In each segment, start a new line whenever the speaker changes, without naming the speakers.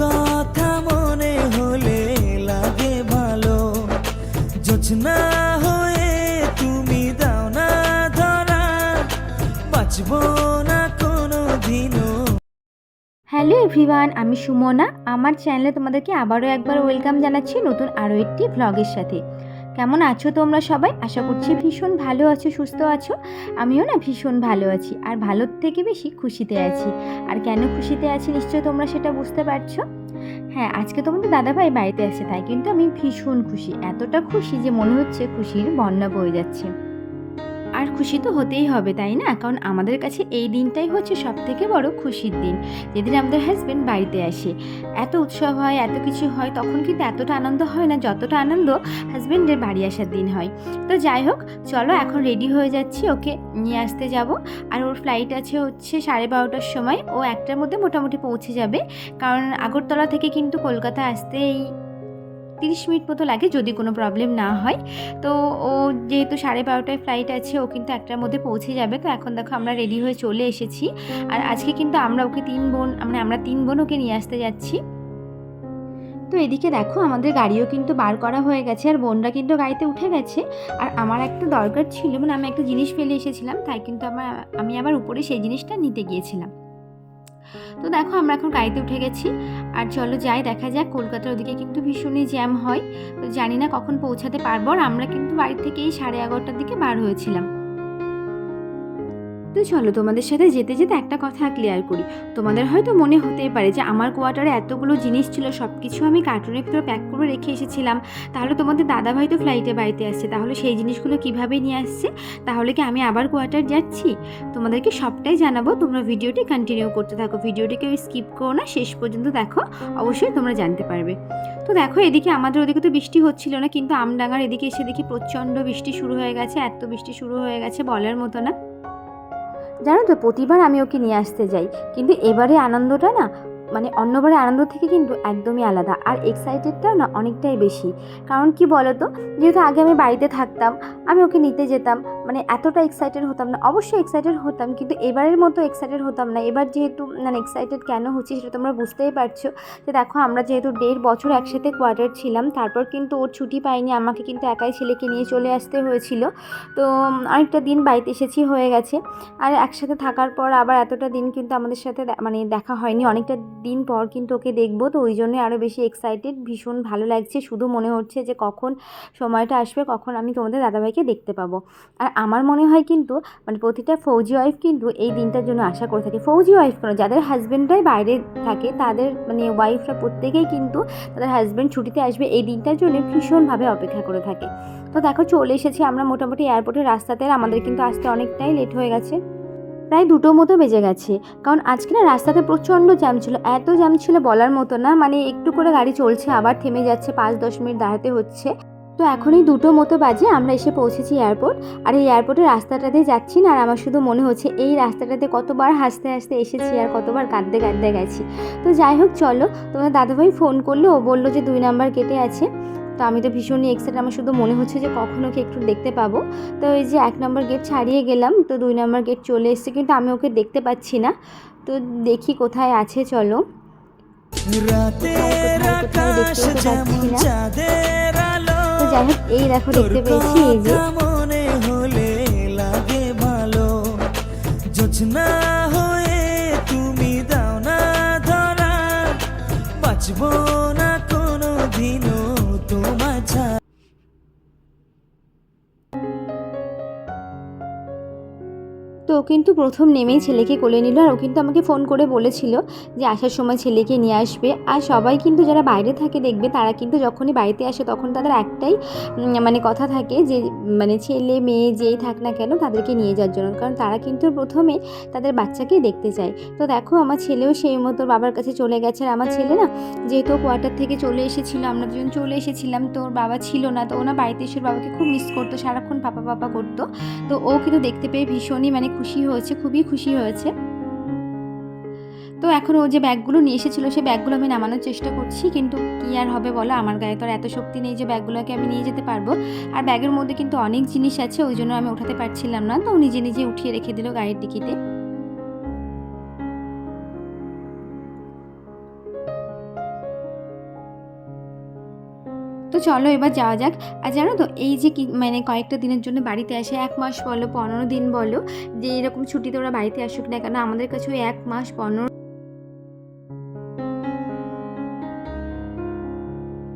কথা মনে হলে লাগে ভালো। যোচনা হয়ে তুমি দাও না ধরা। বাঁচবো না কোনো দিনও
হ্যালো এভরিওয়ান, আমি সুমনা। আমার চ্যানেলে তোমাদেরকে আবারও একবার ওয়েলকাম জানাচ্ছি নতুন আরও একটি ভ্লগের সাথে। কেমন আছো তোমরা সবাই? আশা করছি ভীষণ ভালো আছো, সুস্থ আছো। আমিও না ভীষণ ভালো আছি, আর ভালোর থেকে বেশি খুশিতে আছি। আর কেন খুশিতে আছি নিশ্চয় তোমরা সেটা বুঝতে পারছ? হ্যাঁ আজকে তোমাদের দাদাভাই বাড়িতে আছে, তাই কিন্তু আমি ভীষণ খুশি। এতটা খুশি যে মনে হচ্ছে খুশির বন্যা বয়ে যাচ্ছে। আর খুশি তো হতেই হবে, তাই না? কারণ আমাদের কাছে এই দিনটাই হচ্ছে সব থেকে বড় খুশির দিন। যেদিন আমাদের হাজব্যান্ড বাড়িতে আসে। এত উৎসব হয়, এত কিছু হয়, তখন কিন্তু এতটা আনন্দ হয় না, যতটা আনন্দ হাজব্যান্ডের বাড়ি আসার দিন হয়। তো যাই হোক, চলো এখন রেডি হয়ে যাচ্ছি, ওকে নিয়ে আসতে যাব। আর ওর ফ্লাইট আছে হচ্ছে সাড়ে বারোটার সময়। ও একটার মধ্যে মোটামুটি পৌঁছে যাবে। কারণ আগরতলা থেকে কিন্তু কলকাতা আসতে এই তিরিশ মিনিট মতো লাগে যদি কোনো প্রবলেম না হয়। তো ও যেহেতু সাড়ে বারোটায় ফ্লাইট আছে, ও কিন্তু একটার মধ্যে পৌঁছে যাবে। তো এখন দেখো আমরা রেডি হয়ে চলে এসেছি। আর আজকে কিন্তু আমরা ওকে তিন বোন মানে আমরা তিন বোন ওকে নিয়ে আসতে যাচ্ছি। তো এদিকে দেখো আমাদের গাড়িও কিন্তু বার করা হয়ে গেছে, আর বোনরা কিন্তু গাড়িতে উঠে গেছে। আর আমার একটা দরকার ছিল মানে আমি একটা জিনিস ফেলে এসেছিলাম, তাই কিন্তু আমার, আমি আবার উপরে সেই জিনিসটা নিতে গিয়েছিলাম। তো দেখো আমরা এখন গাড়িতে উঠে গেছি। আর চলো যাই, দেখা যাক কলকাতার ওদিকে কিন্তু ভীষণই জ্যাম হয়। তো জানি না কখন পৌঁছাতে পারব আর আমরা কিন্তু বাড়ি থেকে এই সাড়ে এগারোটার দিকে বার হয়েছিলাম। তো চলো তোমাদের সাথে যেতে যেতে একটা কথা ক্লিয়ার করি। তোমাদের হয়তো মনে হতেই পারে যে আমার কোয়ার্টারে এতগুলো জিনিস ছিল সব কিছু আমি কার্টুনের ভিতরে প্যাক করে রেখে এসেছিলাম। তাহলে তোমাদের দাদাভাই তো ফ্লাইটে বাড়িতে আসছে, তাহলে সেই জিনিসগুলো কীভাবে নিয়ে আসছে? তাহলে কি আমি আবার কোয়ার্টার যাচ্ছি? তোমাদেরকে সবটাই জানাব, তোমরা ভিডিওটি কন্টিনিউ করতে থাকো। ভিডিওটিকে স্কিপ করো না, শেষ পর্যন্ত দেখো, অবশ্যই তোমরা জানতে পারবে। তো দেখো, এদিকে আমাদের ওদিকে তো বৃষ্টি হচ্ছিল না, কিন্তু আমডাঙ্গার এদিকে এসে দেখি প্রচণ্ড বৃষ্টি শুরু হয়ে গেছে, এত বৃষ্টি শুরু হয়ে গেছে বলার মতো না। জানো তো প্রতিবার আমি ওকে নিয়ে আসতে যাই। কিন্তু এবারে আনন্দটা না মানে অন্যবারের আনন্দ থেকে কিন্তু একদমই আলাদা। আর এক্সাইটেডটাও না অনেকটাই বেশি। কারণ কি বলতো? যেহেতু আগে আমি বাড়িতে থাকতাম, আমি ওকে নিতে যেতাম মানে এতটা এক্সাইটেড হতাম না। অবশ্যই এক্সাইটেড হতাম, কিন্তু এবারের মতো এক্সাইটেড হতাম না। এবার যেহেতু মানে এক্সাইটেড কেন হচ্ছে সেটা তোমরা বুঝতেই পারছ। যে দেখো, আমরা যেহেতু দেড় বছর একসাথে কোয়ার্টার ছিলাম, তারপর কিন্তু ওর ছুটি পাইনি। আমাকে কিন্তু একাই ছেলেকে নিয়ে চলে আসতে হয়েছিল। তো অনেকটা দিন বাড়িতে এসেছি হয়ে গেছে। আর একসাথে থাকার পর আবার এতটা দিন কিন্তু আমাদের সাথে মানে দেখা হয়নি। অনেকটা দিন পর কিন্তু ওকে দেখব, তো ওই জন্যই আরও বেশি এক্সাইটেড ভীষণ ভালো লাগছে। শুধু মনে হচ্ছে যে কখন সময়টা আসবে, কখন আমি তোমাদের দাদাভাইকে দেখতে পাবো। আর আমার মনে হয় কিন্তু মানে প্রতিটা ফৌজি ওয়াইফ কিন্তু এই দিনটার জন্য আশা করে থাকে। ফৌজি ওয়াইফ কেন? যাদের হাজব্যান্ডরাই বাইরে থাকে, তাদের মানে ওয়াইফরা প্রত্যেকেই কিন্তু তাদের হাজব্যান্ড ছুটিতে আসবে এই দিনটার জন্য ভীষণভাবে অপেক্ষা করে থাকে। তো দেখো চলে এসেছি আমরা মোটামুটি এয়ারপোর্টের রাস্তাতে আমাদের কিন্তু আসতে অনেকটাই লেট হয়ে গেছে। প্রায় দুটো মতো বেজে গেছে। কারণ আজকে না রাস্তাতে প্রচণ্ড জ্যাম ছিল। এত জ্যাম ছিল বলার মতো না। মানে একটু করে গাড়ি চলছে, আবার থেমে যাচ্ছে, পাঁচ দশ মিনিট দাঁড়াতে হচ্ছে। তো এখনই দুটো মতো বাজে, আমরা এসে পৌঁছেছি এয়ারপোর্ট আর এই এয়ারপোর্টের রাস্তাটাতে যাচ্ছি না, আর আমার শুধু মনে হচ্ছে এই রাস্তাটাতে কতবার হাসতে হাসতে এসেছি আর কতবার কাঁদতে কাঁদতে গেছি। তো যাই হোক, চলো তোমার দাদাভাই ফোন করল। ও বলল যে দুই নাম্বার কেটে আছে। তো আমি তো ভীষণই এক্সাইটেড আমার শুধু মনে হচ্ছে যে কখন ওকে একটু দেখতে পাবো। তো ওই যে এক নম্বর গেট ছাড়িয়ে গেলাম তো দুই নম্বর গেট চলে এসেছে কিন্তু আমি ওকে দেখতে পাচ্ছি না। তো দেখি কোথায় আছে চলো। তো যাই হোক এই দেখো দেখতে পেয়েছি এই যে। তো কিন্তু প্রথম নেমেই ছেলেকে কোলে নিল আর ও কিন্তু আমাকে ফোন করে বলেছিল যে আসার সময় ছেলেকে নিয়ে আসবে। আর সবাই কিন্তু যারা বাইরে থাকে দেখবে, তারা কিন্তু যখনই বাড়িতে আসে তখন তাদের একটাই মানে কথা থাকে যে মানে ছেলে মেয়ে যেই থাক না কেন তাদেরকে নিয়ে যাওয়ার জন্য। কারণ তারা কিন্তু প্রথমে তাদের বাচ্চাকেই দেখতে চায়। তো দেখো আমার ছেলেও সেই মতো বাবার কাছে চলে গেছে। আর আমার ছেলে না, যেহেতু কোয়ার্টার থেকে চলে এসেছিল, আমরা দুজন চলে এসেছিলাম, তো ওর বাবা ছিল না, তো ওনা বাড়িতে এসে বাবাকে খুব মিস করতো, সারাক্ষণ পাপা পাপা করতো। তো ও কিন্তু দেখতে পেয়ে ভীষণই মানে খুশি হয়েছে, খুবই খুশি হয়েছে। তো এখন ও যে ব্যাগগুলো নিয়ে এসেছিল সেই ব্যাগগুলো আমি নামানোর চেষ্টা করছি, কিন্তু কী আর হবে বলো? আমার গায়ে তো আর এত শক্তি নেই যে ব্যাগগুলোকে আমি নিয়ে যেতে পারব। আর ব্যাগের মধ্যে কিন্তু অনেক জিনিস আছে, ওই জন্য আমি উঠাতে পারছিলাম না। তো নিজে নিজে উঠিয়ে রেখে দিল গাড়ির টিকিতে চলো এবার যাওয়া যাক। আর জানো তো, এই যে মানে কয়েকটা দিনের জন্য বাড়িতে আসে, এক মাস বলো, পনেরো দিন বলো, যে এরকম ছুটিতে ওরা বাড়িতে আসুক না কেন, আমাদের কাছে ওই এক মাস পনেরো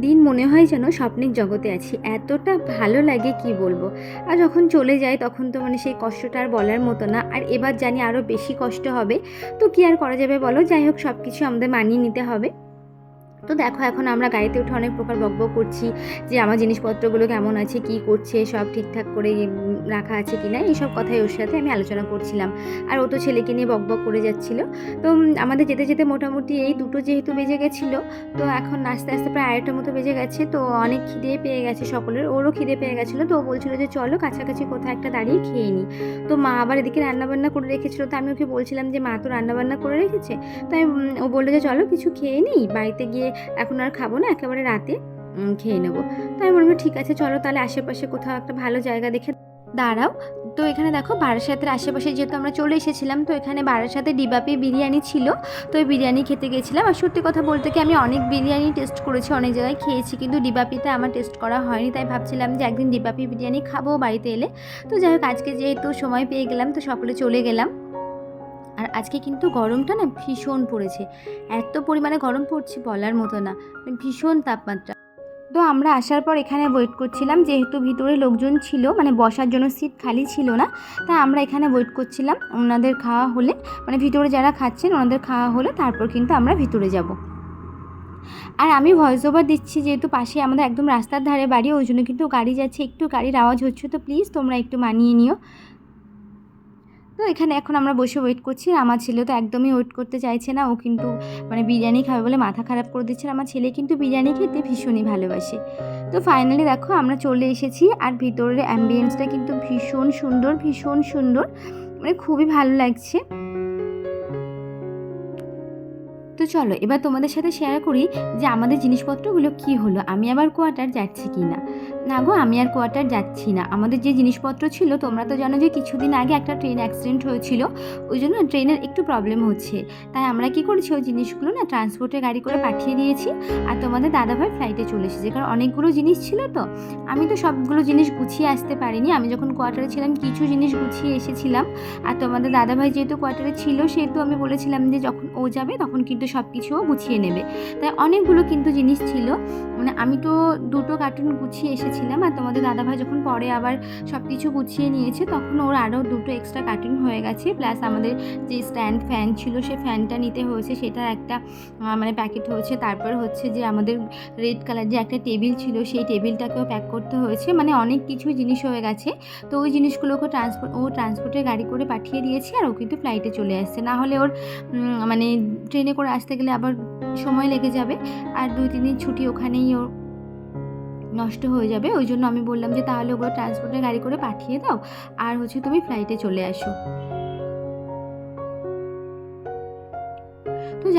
দিন মনে হয় যেন স্বপ্নের জগতে আছি। এতটা ভালো লাগে কি বলব? আর যখন চলে যায়, তখন তো মানে সেই কষ্টটা আর বলার মতো না। আর এবার জানি আরও বেশি কষ্ট হবে। তো কি আর করা যাবে বলো? যাই হোক সব কিছু আমাদের মানিয়ে নিতে হবে। তো দেখো, এখন আমরা গাড়িতে উঠে অনেক প্রকার বকবক করছি যে আমার জিনিসপত্রগুলো কেমন আছে, কি করছে, সব ঠিকঠাক করে রাখা আছে কি না এইসব কথাই ওর সাথে আমি আলোচনা করছিলাম। আর ও তো ছেলেকে নিয়ে বকবক করে যাচ্ছিল। তো আমাদের যেতে যেতে মোটামুটি এই দুটো যেহেতু বেজে গেছিল, তো এখন আস্তে আস্তে প্রায় আড়াইটার মতো বেজে গেছে, তো অনেক খিদে পেয়ে গেছে সকলের, ওরও খিদে পেয়ে গেছিল। তো ও বলছিল যে চলো কাছাকাছি কোথাও একটা দাঁড়িয়ে খেয়ে নিই তো মা আবার এদিকে রান্নাবান্না করে রেখেছিলো, তো আমি ওকে বলছিলাম যে মা তো রান্নাবান্না করে রেখেছে, তাই ও বলল যে চলো কিছু খেয়ে নিই বাড়িতে গিয়ে এখন আর খাব না, একেবারে রাতে। খেয়ে নেব। তাই আমি বলব ঠিক আছে, চলো তাহলে আশেপাশে কোথাও একটা ভালো জায়গা দেখে দাঁড়াও। তো এখানে দেখো, বারাসাতের আশেপাশে যেহেতু আমরা চলে এসেছিলাম, তো এখানে বারাসাতে ডিবাপি বিরিয়ানি ছিল। তো ওই বিরিয়ানি খেতে গেছিলাম। আর সত্যি কথা বলতে কি, আমি অনেক বিরিয়ানি টেস্ট করেছি, অনেক জায়গায় খেয়েছি, কিন্তু ডিবাপিটা আমার টেস্ট করা হয়নি। তাই ভাবছিলাম যে একদিন ডিবাপি বিরিয়ানি খাব বাড়িতে এলে। তো যাই হোক, আজকে যেহেতু সময় পেয়ে গেলাম, তো সকলে চলে গেলাম। আর আজকে কিন্তু গরমটা না ভীষণ পড়েছে। এত পরিমাণে গরম পড়ছে বলার মতো না, ভীষণ তাপমাত্রা। তো আমরা আসার পর এখানে ওয়েট করছিলাম, যেহেতু ভিতরে লোকজন ছিল মানে বসার জন্য সিট খালি ছিল না, তাই আমরা এখানে ওয়েট করছিলাম ওনাদের খাওয়া হলে। মানে ভিতরে যারা খাচ্ছেন ওনাদের খাওয়া হলে, তারপর কিন্তু আমরা ভিতরে যাব। আর আমি ভয়েস ওভার দিচ্ছি, যেহেতু পাশে আমাদের একদম রাস্তার ধারে বাড়ি, ওই জন্য কিন্তু গাড়ি যাচ্ছে, একটু গাড়ির আওয়াজ হচ্ছে, তো প্লিজ তোমরা একটু মানিয়ে নিও। তো এখানে এখন আমরা বসে ওয়েট করছি। আমার ছেলে তো একদমই ওয়েট করতে চাইছে না। ও কিন্তু মানে বিরিয়ানি খাবে বলে মাথা খারাপ করে দিচ্ছে। আমার ছেলে কিন্তু বিরিয়ানি খেতে ভীষণই ভালোবাসে। তো ফাইনালি দেখো আমরা চলে এসেছি। আর ভিতরের অ্যাম্বিয়েন্সটা কিন্তু ভীষণ সুন্দর ভীষণ সুন্দর। মানে খুবই ভালো লাগছে। তো চলো, এবার তোমাদের সাথে শেয়ার করি যে আমাদের জিনিসপত্রগুলো কি হলো? আমি আবার কোয়ার্টার যাচ্ছি কি না না গো, আমি আর কোয়ার্টার যাচ্ছি না। আমাদের যে জিনিসপত্র ছিল, তোমরা তো জানো যে কিছুদিন আগে একটা ট্রেন অ্যাক্সিডেন্ট হয়েছিল। ওই জন্য ট্রেনের একটু প্রবলেম হচ্ছে। তাই আমরা কি করেছি, ওই জিনিসগুলো না ট্রান্সপোর্টে গাড়ি করে পাঠিয়ে দিয়েছি আর তোমাদের দাদাভাই ফ্লাইটে চলে এসেছে। কারণ অনেকগুলো জিনিস ছিল তো। আমি তো সবগুলো জিনিস গুছিয়ে আসতে পারিনি। আমি যখন কোয়ার্টারে ছিলাম, কিছু জিনিস গুছিয়ে এসেছিলাম। আর তোমাদের দাদাভাই যেহেতু কোয়ার্টারে ছিল, সেহেতু আমি বলেছিলাম যে যখন ও যাবে, তখন কিন্তু সব কিছুও গুছিয়ে নেবে। তাই অনেকগুলো কিন্তু জিনিস ছিল। মানে আমি তো দুটো কার্টুন গুছিয়ে এসেছিলাম আর তোমাদের দাদাভাই যখন পরে আবার সব কিছু গুছিয়ে নিয়েছে, তখন ওর আরও দুটো এক্সট্রা কার্টুন হয়ে গেছে। প্লাস আমাদের যে স্ট্যান্ড ফ্যান ছিল, সে ফ্যানটা নিতে হয়েছে, সেটার একটা মানে প্যাকেট হয়েছে। তারপর হচ্ছে যে আমাদের রেড কালার যে একটা টেবিল ছিল, সেই টেবিলটাকেও প্যাক করতে হয়েছে। মানে অনেক কিছু জিনিস হয়ে গেছে। তো ওই জিনিসগুলোকে ট্রান্সপোর্ট ও ট্রান্সপোর্টের গাড়ি করে পাঠিয়ে দিয়েছে আর ও কিন্তু ফ্লাইটে চলে আসছে। না হলে ওর মানে ট্রেনে করে আসতে গেলে আবার সময় লেগে যাবে। আর দুই, তিন দিন ছুটি ওখানেই ওর নষ্ট হয়ে যাবে। ওই জন্য আমি বললাম যে, তাহলে ওগুলো ট্রান্সপোর্টের গাড়ি করে পাঠিয়ে দাও। আর হচ্ছে তুমি ফ্লাইটে চলে আসো।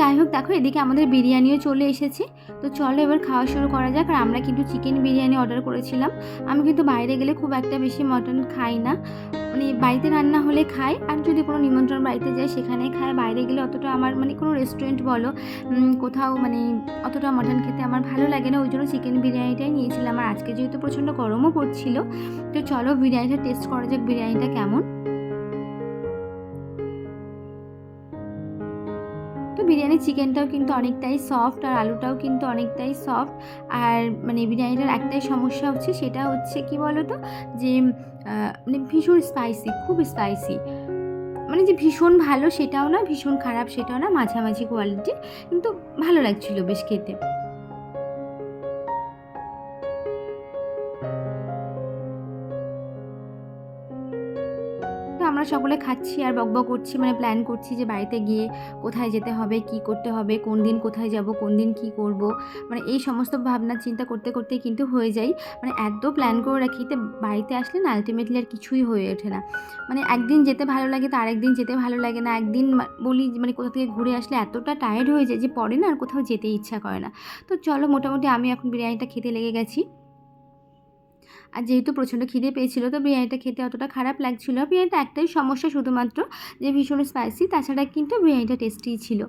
যাই হোক, দেখো এদিকে আমাদের বিরিয়ানিও চলে এসেছে। তো চলো এবার খাওয়া শুরু করা যাক। আর আমরা কিন্তু চিকেন বিরিয়ানি অর্ডার করেছিলাম। আমি কিন্তু বাইরে গেলে খুব একটা বেশি মটন খাই না। মানে বাড়িতে রান্না হলে খাই, আর যদি কোনো নিমন্ত্রণ বাড়িতে যাই সেখানে খাই। বাইরে গেলে অতটা আমার মানে কোনো রেস্টুরেন্ট বলো কোথাও মানে অতটা মটন খেতে আমার ভালো লাগে না। ওই জন্য চিকেন বিরিয়ানিটাই নিয়েছিলাম। আর আজকে যেহেতু প্রচণ্ড গরমও পড়ছিল, তো চলো বিরিয়ানিটা টেস্ট করা যাক, বিরিয়ানিটা কেমন। তো বিরিয়ানি চিকেনটাও কিন্তু অনেকটাই সফট আর আলুটাও কিন্তু অনেকটাই সফট আর মানে বিরিয়ানিটার একটাই সমস্যা হচ্ছে সেটা হচ্ছে কি বলো তো যে মানে ভীষণ স্পাইসি খুব স্পাইসি মানে যে ভীষণ ভালো সেটাও না, ভীষণ খারাপ সেটাও না, মাঝামাঝি কোয়ালিটি কিন্তু ভালো লাগছিল বেশ খেতে। আমরা সকলে খাচ্ছি আর বকবক করছি মানে প্ল্যান করছি যে বাড়িতে গিয়ে কোথায় যেতে হবে, কি করতে হবে, কোন দিন কোথায় যাব, কোন দিন কি করব। মানে এই সমস্ত ভাবনা চিন্তা করতে করতে কিন্তু হয়ে যাই মানে এত প্ল্যান করে রাখি তো বাড়িতে আসলে না আলটিমেটলি আর কিছুই হয়ে ওঠে না। মানে একদিন যেতে ভালো লাগে তো আরেকদিন যেতে ভালো লাগে না। একদিন বলি মানে কোথা থেকে ঘুরে আসলে এতটা টায়ার্ড হয়ে যায় যে পরে না আর কোথাও যেতে ইচ্ছা করে না। তো চলো মোটামুটি আমি এখন বিরিয়ানিটা খেতে লেগে গেছি। আর যেহেতু প্রচণ্ড খিদে পেয়েছিল, তো বিরিয়ানিটা খেতে অতটা খারাপ লাগছিল। বিরিয়ানিটা একটাই সমস্যা শুধুমাত্র যে ভীষণ স্পাইসি তাছাড়া কিন্তু বিরিয়ানিটা টেস্টিই ছিল।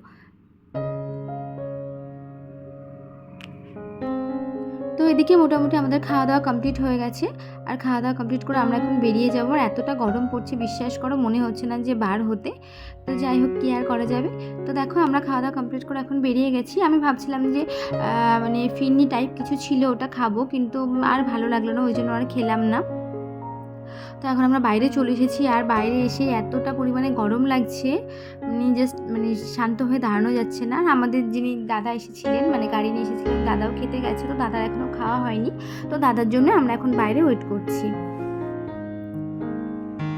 এদিকে মোটামুটি আমাদের খাওয়া দাওয়া কমপ্লিট হয়ে গেছে। আর খাওয়া দাওয়া কমপ্লিট করে আমরা এখন বেরিয়ে যাব। আর এতটা গরম পড়ছে, বিশ্বাস করো, মনে হচ্ছে না যে বার হতে। তো যাই হোক, কী আর করা যাবে? তো দেখো, আমরা খাওয়া দাওয়া কমপ্লিট করে এখন বেরিয়ে গেছি। আমি ভাবছিলাম যে মানে ফিরনি টাইপ কিছু ছিল, ওটা খাব। কিন্তু আর ভালো লাগল না, ওই জন্য আর খেলাম না। তো এখন আমরা বাইরে চলে এসেছি আর বাইরে এসে এতটা পরিমাণে গরম লাগছে জাস্ট মানে শান্ত হয়ে দাঁড়ানো যাচ্ছে না। আর আমাদের যিনি দাদা এসেছিলেন মানে গাড়ি নিয়ে এসেছিলেন, দাদাও খেতে গেছে, তো দাদার এখনও খাওয়া হয়নি। তো দাদার জন্য আমরা এখন বাইরে ওয়েট করছি।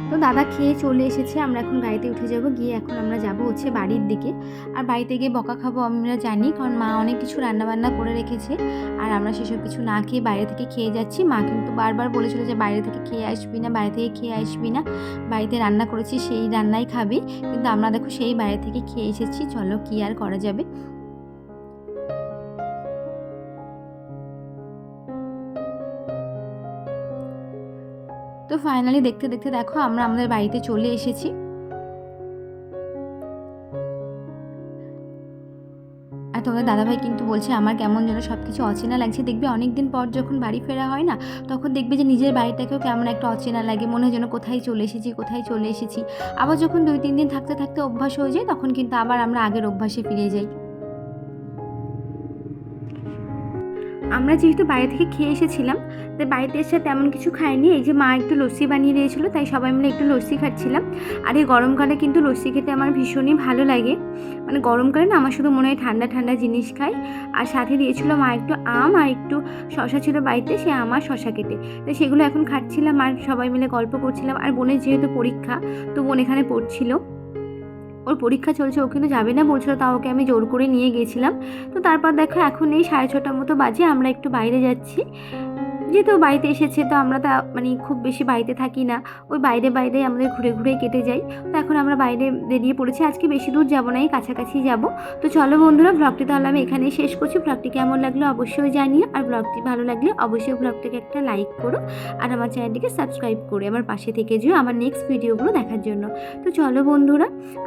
তো দাদা খেয়ে চলে এসেছে, আমরা এখন গাড়িতে উঠে যাব, গিয়ে এখন আমরা যাব হচ্ছে বাড়ির দিকে। আর বাড়িতে গিয়ে বকা খাব আমরা জানি, কারণ মা অনেক কিছু রান্নাবান্না করে রেখেছে। আর আমরা সেসব কিছু না খেয়ে বাইরে থেকে খেয়ে যাচ্ছি। মা কিন্তু বারবার বলেছিল যে বাইরে থেকে খেয়ে আসবি না, বাইরে থেকে খেয়ে আসবি না। বাড়িতে রান্না করেছি, সেই রান্নাই খাবি। কিন্তু আমরা দেখো সেই বাইরে থেকে খেয়ে এসেছি, চলো কি আর করা যাবে। তো ফাইনালি দেখতে দেখতে দেখো আমরা আমাদের বাড়িতে চলে এসেছি। আর তোমাদের দাদাভাই কিন্তু বলছে, আমার কেমন যেন সব কিছু অচেনা লাগছে। দেখবে অনেক দিন পর যখন বাড়ি ফেরা হয় না, তখন দেখবে যে নিজের বাড়িটাকেও কেমন একটা অচেনা লাগে, মনে হয় যেন কোথায় চলে এসেছি, কোথায় চলে এসেছি। আবার যখন দুই, তিন দিন থাকতে থাকতে অভ্যাস হয়ে যায়, তখন কিন্তু আবার আমরা আগের অভ্যাসে ফিরে যাই। আমরা যেহেতু বাইরে থেকে খেয়ে এসেছিলাম, তাই বাড়িতে এসে তেমন কিছু খাইনি। এই যে মা একটু লস্যি বানিয়ে দিয়েছিল, তাই সবাই মিলে একটু লস্যি খাচ্ছিলাম। আর এই গরমকালে কিন্তু লস্যি খেতে আমার ভীষণই ভালো লাগে। মানে গরমকালে না আমার শুধু মনে হয় ঠান্ডা ঠান্ডা জিনিস খাই। আর সাথে দিয়েছিল মা একটু আম আর একটু শশা ছিল বাড়িতে, সে আম আর শশা কেটে। তাই সেগুলো এখন খাচ্ছিলাম আর সবাই মিলে গল্প করছিলাম। আর বোনের যেহেতু পরীক্ষা, তো বোন এখানে পড়ছিল। ওর পরীক্ষা চলছে, ও কিন্তু যাবে না বলছিল, তাও ওকে আমি জোর করে নিয়ে গেছিলাম। তো তারপর দেখো, এখন এই সাড়ে ছটার মতো বাজে, আমরা একটু বাইরে যাচ্ছি। যেহেতু বাড়িতে এসেছে, তো আমরা তা মানে খুব বেশি বাড়িতে থাকি না। ওই বাইরে বাইরে আমাদের ঘুরে ঘুরে কেটে যাই তো এখন আমরা বাইরে বেরিয়ে পড়েছি। আজকে বেশি দূর যাব না, এই কাছাকাছি যাব। তো চলো বন্ধুরা ব্লগটি তাহলে আমি এখানেই শেষ করছি। ব্লগটি কেমন লাগল অবশ্যই জানিও। আর ব্লগটি ভালো লাগলে অবশ্যই ব্লগটিকে একটা লাইক করো। আর আমার চ্যানেলটিকে সাবস্ক্রাইব করে আমার পাশে থেকে যেও আমার নেক্সট ভিডিওগুলো দেখার জন্য। তো চলো বন্ধুরা